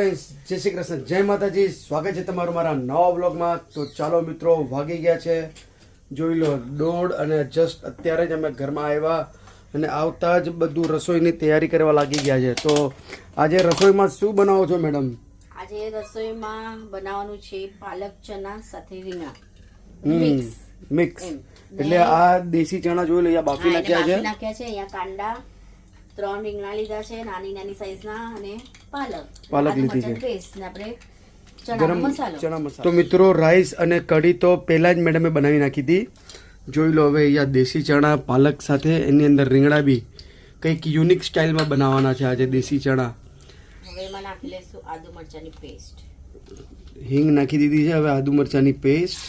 Friends જય શ્રી કૃષ્ણ. જય માતાજી. સ્વાગત છે તમારું મારા નવા બ્લોગમાં તો ચાલો મિત્રો વાગી ગયા છે. જોઈ લો દોઢ અને જસ્ટ અત્યારે જ અમે ઘરમાં આવ્યા અને આવતા જ બધું રસોઈની તૈયારી કરવા લાગી ગયા છે. તો આજે રસોઈમાં શું બનાવો છો મેડમ? આજે રસોઈમાં બનાવવાનું છે પાલક ચના સાથે રીંગણા હમ મિક્સ. એટલે આ દેશી ચણા જોઈ લો અહીંયા બાફી નાખ્યા છે. નાખ્યા છે અહીંયા કાંડા ત્રણ રીંગણા લીધા છે નાની નાની સાઈઝના અને પાલક. પાલક લીધી છે. ને આપણે ગરમ મસાલો. તો મિત્રો રાઈસ અને કઢી તો પહેલાં જ મેડમે બનાવી નાખી હતી. જોઈ લો હવે અહીંયા દેશી ચણા પાલક સાથે એની અંદર રીંગણા બી કંઈક યુનિક સ્ટાઇલમાં બનાવવાના છે આજે દેશી ચણા. હવે એમાં નાખી લઈશું આદુ મરચાંની પેસ્ટ હિંગ નાખી દીધી છે હવે આદુ મરચાંની પેસ્ટ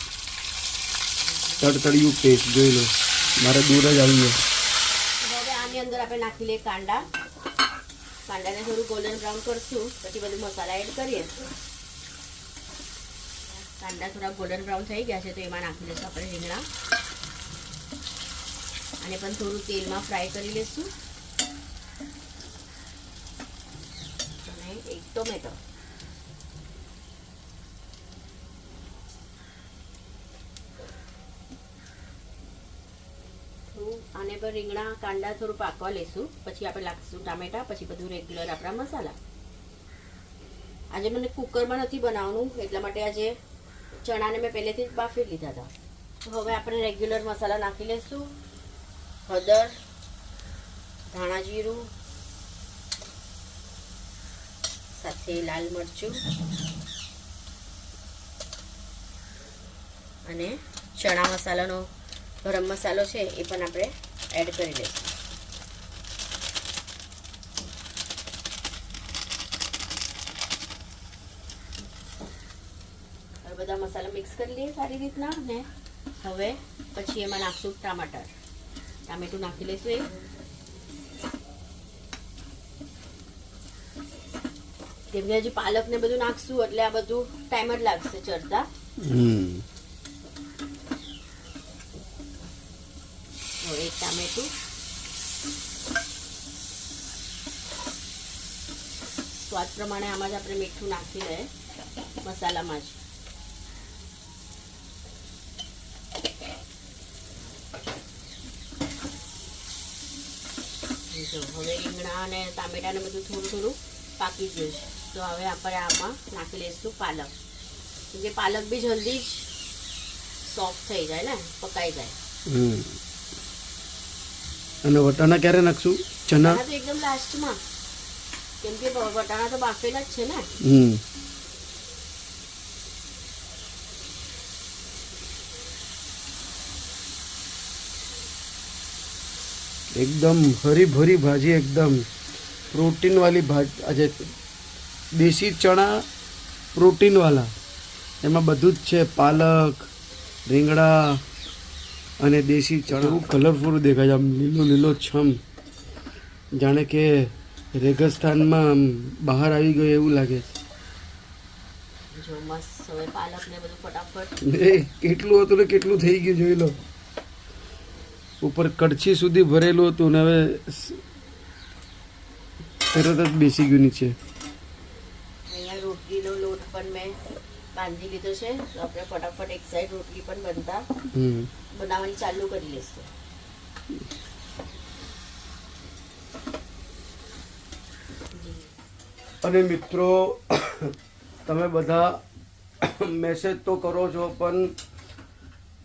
તડતડિયું પેસ્ટ જોઈ લો. મારે દૂર જ આવી ગયો. અંદર આપણે નાખી લઈએ કાંડા. કાંડાને થોડું ગોલ્ડન બ્રાઉન કરશું, પછી બધું મસાલા એડ કરીએ. કાંડા થોડા ગોલ્ડન બ્રાઉન થઈ ગયા છે, તો એમાં નાખી લઈશું આપણે રીંગણા. અને પણ થોડું તેલમાં ફ્રાય કરી લઈશું. અને એક ટોમેટો થોડું રીંગણા કાંડા થોડું પાકવા લેશું. પછી આપણે લાગશું ટામેટા, પછી બધું રેગ્યુલર આપણા મસાલા. આજે મને કુકરમાં નથી બનાવવાનું, એટલા માટે આજે ચણાને મેં પહેલેથી જ બાફી લીધા હતા. હવે આપણે રેગ્યુલર મસાલા નાખી લઈશું હળદર, ધાણા જીરું, સાથે લાલ મરચું, અને ચણા મસાલાનો ગરમ મસાલો છે એ પણ આપણે એડ કરી લઈશું બધા મસાલા મિક્સ કરી લઈએ સારી રીતના ને હવે પછી એમાં નાખશું ટામેટર. ટામેટું નાખી લઈશું એ કેમ કે હજી પાલક ને બધું નાખશું એટલે આ બધું ટાઈમ જ લાગશે ચડતા. હવે એક ટામેટું. સ્વાદ પ્રમાણે આમાં જ આપણે મીઠું નાખી દે મસાલામાં જ. હવે રીંગણા અને ટામેટા ને બધું થોડું થોડું પાકી ગયું છે. તો હવે આપણે આમાં નાખી લઈશું પાલક. કે પાલક બી જલ્દી જ સોફ્ટ થઈ જાય ને, પકાઈ જાય. અને વટાણા ક્યારે નાખશું? ચના? તો એકદમ લાસ્ટમાં કેમ કે વટાણા તો બાફેલા જ છે ને. હમ. એકદમ હરી ભરી ભાજી એકદમ. પ્રોટીનવાળી ભાજી આજે દેશી ચણા પ્રોટીનવાળા. એમાં બધું જ છે. પાલક રીંગણા અને દેશી ચણા. કલરફુલ દેખાય છે આમ લીલો લીલો છમ. જાણે કે રેગસ્તાનમાં બહાર આવી ગયો એવું લાગે. કેટલું હતું ને કેટલું થઈ ગયું જોઈ લો. ઉપર કડછી સુધી ભરેલું હતું ને હવે તરત જ બેસી ગયું નીચે. લોટ પણ મેં બાંધી લીધો છે. તો આપણે ફટાફટ એક સાઈડ રોટલી પણ બનતા હમ. બનાવવાની ચાલુ કરી લઈશું. અને મિત્રો તમે બધા મેસેજ તો કરો છો પણ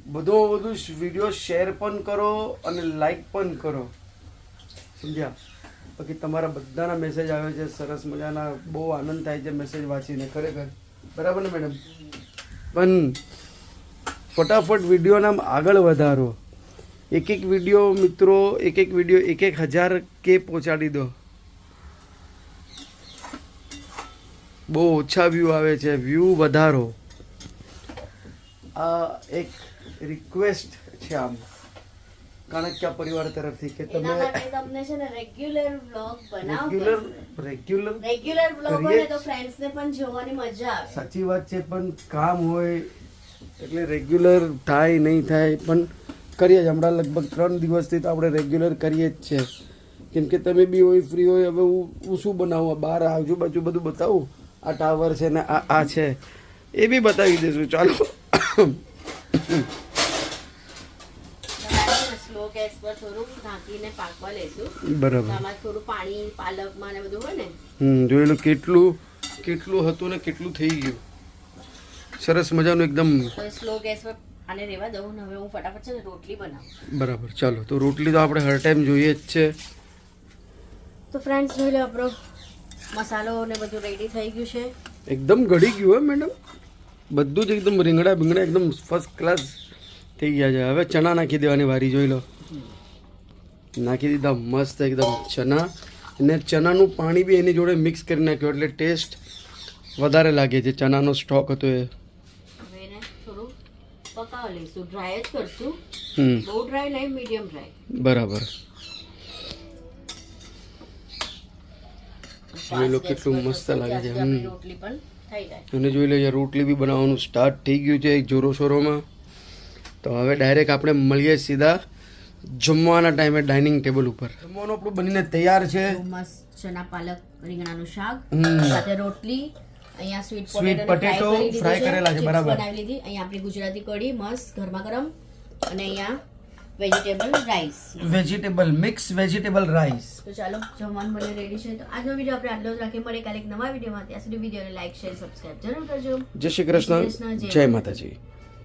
બધો બધું વીડિયો શેર પણ કરો અને લાઈક પણ કરો. સમજ્યા? બાકી તમારા બધાના મેસેજ આવે છે સરસ મજાના બહુ આનંદ થાય છે મેસેજ વાંચીને ખરેખર. બરાબર ને મેડમ? પણ ફટાફટ વિડીયોને આગળ વધારો. એક એક વીડિયો મિત્રો એક એક વીડિયો એક એક હજાર કે પહોંચાડી દો. બહુ ઓછા વ્યૂ આવે છે. વ્યૂ વધારો. આ એક રિક્વેસ્ટ છે આમ. કાણક્યા પરિવાર તરફથી કે તમે તમને છે ને રેગ્યુલર વ્લોગ બનાવો રેગ્યુલર રેગ્યુલર રેગ્યુલર વ્લોગ હોય તો ફ્રેન્ડ્સ ને પણ જોવાની મજા આવે. સાચી વાત છે પણ કામ હોય એટલે રેગ્યુલર થાય નહીં થાય પણ કરીએ જ હમણાં લગભગ ત્રણ દિવસથી તો આપણે રેગ્યુલર કરીએ જ છે. કેમ કે તમે બી હોય ફ્રી હોય હવે હું હું શું બનાવું? આ બહાર આજુબાજુ બધું બતાવું? આ ટાવર છે ને આ આ છે. એ બી બતાવી દઈશું. ચાલો. સ્લો ગેસ પર થોડું ઢાંકીને પાકવા લેશું. બરાબર. આમાં થોડું પાણી પાલકમાં ને બધું હોય ને. હમ જોઈ કેટલું કેટલું હતું ને કેટલું થઈ ગયું. સરસ મજાનું એકદમ સ્લો ગેસ પર આને રેવા દઉં ને હવે હું ફટાફટ છે ને રોટલી બનાવું. બરાબર ચાલો. તો રોટલી તો આપણે હર ટાઈમ જોઈએ જ છે. તો ફ્રેન્ડ્સ જોઈ લો આપણો મસાલો ને બધું રેડી થઈ ગયું છે. એકદમ ઘડી ગયું હે મેડમ બધું જ એકદમ રીંગણા બીંગણા એકદમ ફર્સ્ટ ક્લાસ થઈ ગયા છે. હવે ચણા નાખી દેવાની વારી જોઈ લો. નાખી દીધા મસ્ત એકદમ ચના અને ચણાનું પાણી બી એની જોડે મિક્સ કરી નાખ્યું એટલે ટેસ્ટ વધારે લાગે છે. ચણાનો સ્ટોક હતો એ. બરાબર. જોઈ લો કેટલું મસ્ત લાગે છે. અને જોઈ લો રોટલી બી બનાવવાનું સ્ટાર્ટ થઈ ગયું છે એક જોરો શોરોમાં તો હવે ડાયરેક્ટ આપણે મળીએ સીધા જમવાના ટાઈમે ડાઇનિંગ ટેબલ ઉપર. જમવાનું આપણું બનીને તૈયાર છે. મસ્ત ચના પાલક રીંગણાનું શાક સાથે રોટલી અહીંયા સ્વીટ સ્વીટ પટેટો ફ્રાય કરેલા છે, બરાબર. બનાવી લીધી. અહીંયા આપણી ગુજરાતી કઢી મસ્ત ગરમા ગરમ. અને અહીંયા vegetable rice vegetable mix vegetable rice તો ચાલો જમવાનું મને રેડી છે. તો આજનો વીડિયો આપણે આટલો જ રાખીએ. મળે કાલે એક નવા વિડીયોમાં ત્યાં સુધી વિડીયોને લાઈક શેર સબસ્ક્રાઇબ જરૂર કરજો. જય શ્રી કૃષ્ણ. જય માતાજી.